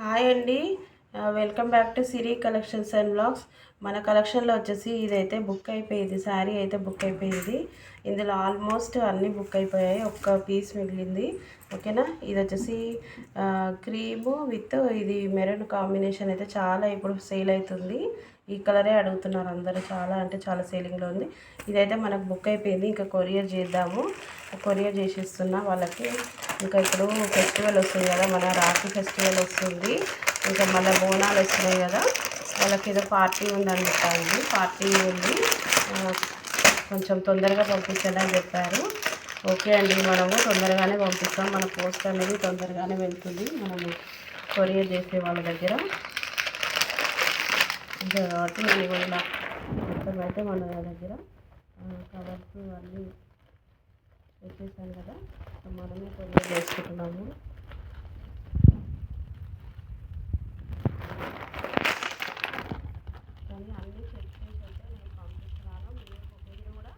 Hi అండి. Welcome back to Siri collections and blogs మన కలెక్షన్లో వచ్చేసి ఇదైతే బుక్ అయిపోయింది శారీ అయితే బుక్ అయిపోయింది. ఇందులో ఆల్మోస్ట్ అన్నీ బుక్ అయిపోయాయి ఒక్క పీస్ మిగిలింది. ఓకేనా ఇది వచ్చేసి uh, క్రీము విత్ ఇది మెరూన్ కాంబినేషన్ అయితే చాలా ఇప్పుడు సేల్ అవుతుంది. ఈ కలరే అడుగుతున్నారు అందరూ చాలా అంటే చాలా సేలింగ్లో ఉంది. ఇదైతే మనకు బుక్ అయిపోయింది ఇంకా కొరియర్ చేద్దాము. కొరియర్ చేసేస్తున్నా వాళ్ళకి ఇంకా ఇప్పుడు ఫెస్టివల్ వస్తుంది కదా మన రాఖీ ఫెస్టివల్ వస్తుంది. ఇంకా మళ్ళీ బోనాలు వస్తున్నాయి కదా వాళ్ళకి ఏదో పార్టీ ఉందని చెప్పాలి పార్టీ ఉంది. కొంచెం తొందరగా పంపించండి అని చెప్పారు. ఓకే అండి మనము తొందరగానే పంపిస్తాం. మన పోస్ట్ అనేది తొందరగానే వెళ్తుంది. మనము కొరియర్ చేసే వాళ్ళ దగ్గర. ఇంకా కాబట్టి నేను ఇలా మొత్తం అయితే మన దగ్గర. కవర్స్ అన్నీ వచ్చేసాను కదా. మనమే కొరియర్ చేసుకుంటున్నాము కానీ అన్నీ చెక్ చేసి అయితే నేను పంపిస్తున్నాను మీరు మీరు కూడా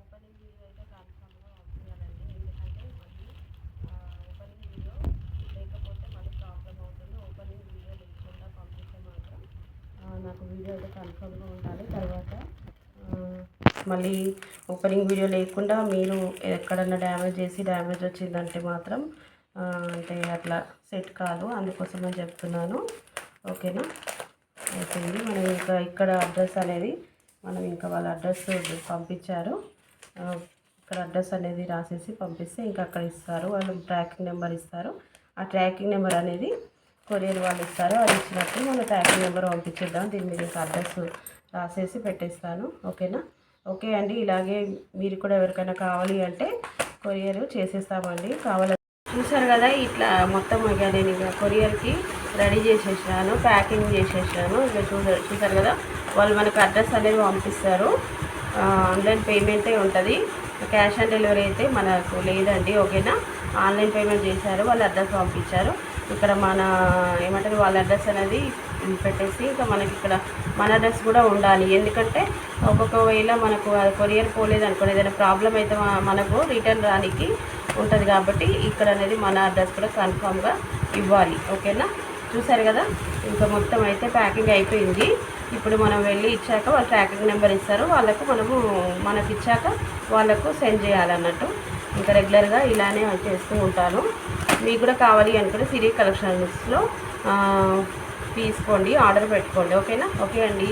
ఓపెనింగ్ వీడియో అయితే కన్ఫామ్గా పంపించాలండి ఎందుకంటే మళ్ళీ ఓపెనింగ్ వీడియో లేకపోతే మళ్ళీ ప్రాబ్లం అవుతుంది ఓపెనింగ్ వీడియో లేకుండా పంపిస్తే మాత్రం నాకు వీడియో అయితే కన్ఫర్మ్గా ఉండాలి. తర్వాత మళ్ళీ ఓపెనింగ్ వీడియో లేకుండా మీరు ఎక్కడన్నా డ్యామేజ్ చేసి డ్యామేజ్ వచ్చిందంటే మాత్రం అంటే అట్లా సెట్ కాదు. అందుకోసం చెప్తున్నాను. ఓకేనా? అయిపోయింది. మనం ఇంకా ఇక్కడ అడ్రస్ అనేది మనం ఇంకా వాళ్ళ అడ్రస్ పంపించారు. ఇక్కడ అడ్రస్ అనేది రాసేసి పంపిస్తే ఇంకా అక్కడ ఇస్తారు. వాళ్ళు ట్రాకింగ్ నెంబర్ ఇస్తారు. ఆ ట్రాకింగ్ నెంబర్ అనేది కొరియర్ వాళ్ళు ఇస్తారు అది ఇచ్చినప్పుడు మనం ట్రాకింగ్ నెంబర్ పంపించేద్దాం దీని మీద ఇంకా అడ్రస్ రాసేసి పెట్టేస్తాను ఓకేనా? ఓకే అండి ఇలాగే మీరు కూడా ఎవరికైనా కావాలి అంటే కొరియర్ చేసేస్తామండి కావాలి చూసారు కదా ఇట్లా మొత్తం ఇక నేను ఇక కొరియర్కి రెడీ చేసేసాను ప్యాకింగ్ చేసేసాను ఇక చూసారు చూసారు కదా వాళ్ళు మనకు అడ్రస్ అనేది పంపిస్తారు ఆన్లైన్ పేమెంటే ఉంటుంది క్యాష్ ఆన్ డెలివరీ అయితే మనకు లేదండి ఓకేనా? ఆన్లైన్ పేమెంట్ చేశారు వాళ్ళ అడ్రస్ పంపించారు. ఇక్కడ మన ఏమంటారు వాళ్ళ అడ్రస్ అనేది పెట్టేసి ఇంకా మనకి ఇక్కడ మన అడ్రస్ కూడా ఉండాలి. ఎందుకంటే ఒక్కొక్కవేళ మనకు కొరియర్ పోలేదు అనుకోండి ఏదైనా ప్రాబ్లం అయితే మనకు రిటర్న్ రానికి ఉంటుంది కాబట్టి ఇక్కడ అనేది మన అడ్రస్ కూడా కన్ఫామ్గా ఇవ్వాలి. ఓకేనా? చూసారు కదా? ఇంకా మొత్తం అయితే ప్యాకింగ్ అయిపోయింది. ఇప్పుడు మనం వెళ్ళి ఇచ్చాక వాళ్ళు ట్రాకింగ్ నెంబర్ ఇస్తారు. వాళ్ళకు మనము మనకి ఇచ్చాక వాళ్ళకు సెండ్ చేయాలన్నట్టు. ఇంకా రెగ్యులర్గా ఇలానే చేస్తూ ఉంటాను. మీకు కూడా కావాలి అనుకుంటే సిరీ కలెక్షన్స్లో తీసుకోండి ఆర్డర్ పెట్టుకోండి. ఓకేనా? ఓకే అండి.